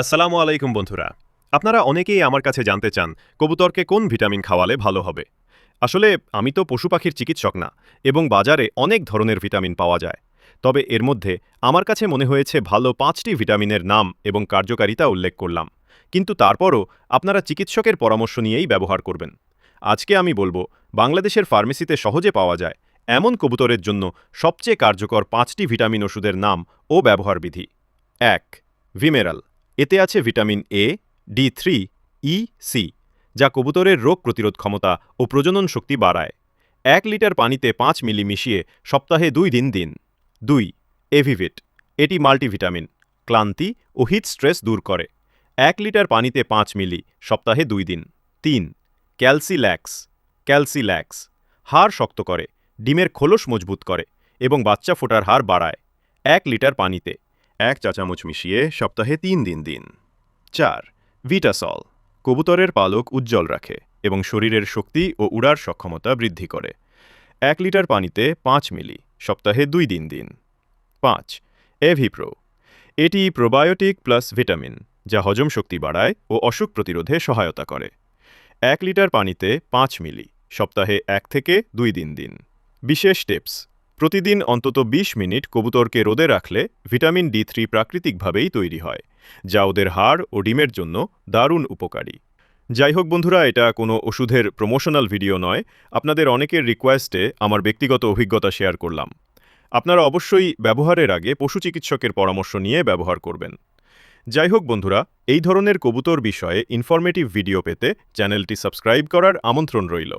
আসসালামু আলাইকুম বন্ধুরা। আপনারা অনেকেই আমার কাছে জানতে চান, কবুতরকে কোন ভিটামিন খাওয়ালে ভালো হবে। আসলে আমি তো পশু পাখির চিকিৎসক না, এবং বাজারে অনেক ধরনের ভিটামিন পাওয়া যায়। তবে এর মধ্যে আমার কাছে মনে হয়েছে ভালো পাঁচটি ভিটামিনের নাম এবং কার্যকারিতা উল্লেখ করলাম। কিন্তু তারপরও আপনারা চিকিৎসকের পরামর্শ নিয়েই ব্যবহার করবেন। আজকে আমি বলব, বাংলাদেশের ফার্মেসিতে সহজে পাওয়া যায় এমন কবুতরের জন্য সবচেয়ে কার্যকর পাঁচটি ভিটামিন ওষুধের নাম ও ব্যবহার বিধি এক, ভিমেরাল। এতে আছে vitamin A, D three, E, C, যা কবুতরের রোগ প্রতিরোধ ক্ষমতা ও প্রজনন শক্তি বাড়ায়। এক লিটার পানিতে পাঁচ মিলি মিশিয়ে সপ্তাহে দুই দিন দিন। দুই, এভিভিট, এটি মাল্টিভিটামিন, ক্লান্তি ও হিট স্ট্রেস দূর করে। এক লিটার পানিতে পাঁচ মিলি, সপ্তাহে দুই দিন। তিন, ক্যালসিল্যাক্স ক্যালসিল্যাক্স, হাড় শক্ত করে, ডিমের খোলস মজবুত করে এবং বাচ্চা ফোটার হার বাড়ায়। এক লিটার পানিতে এক চা চামচ মিশিয়ে সপ্তাহে তিন দিন দিন। চার ভিটাসল কবুতরের পালক উজ্জ্বল রাখে এবং শরীরের শক্তি ও উড়ার সক্ষমতা বৃদ্ধি করে। এক লিটার পানিতে পাঁচ মিলি, সপ্তাহে দুই দিন দিন। পাঁচ এভিপ্রো এটি প্রোবায়োটিক প্লাস ভিটামিন যা হজম শক্তি বাড়ায় ও অসুখ প্রতিরোধে সহায়তা করে। এক লিটার পানিতে পাঁচ মিলি, সপ্তাহে এক থেকে দুই দিন দিন। বিশেষ টিপস প্রতিদিন অন্তত ২০ মিনিট কবুতরকে রোদে রাখলে ভিটামিন ডি থ্রি প্রাকৃতিকভাবেই তৈরি হয়, যা ওদের হাড় ও ডিমের জন্য দারুণ উপকারী। যাই হোক বন্ধুরা, এটা কোনো ওষুধের প্রমোশনাল ভিডিও নয়। আপনাদের অনেকের রিকোয়েস্টে আমার ব্যক্তিগত অভিজ্ঞতা শেয়ার করলাম। আপনারা অবশ্যই ব্যবহারের আগে পশু চিকিৎসকের পরামর্শ নিয়ে ব্যবহার করবেন। যাই হোক বন্ধুরা, এই ধরনের কবুতর বিষয়ে ইনফরমেটিভ ভিডিও পেতে চ্যানেলটি সাবস্ক্রাইব করার আমন্ত্রণ রইল।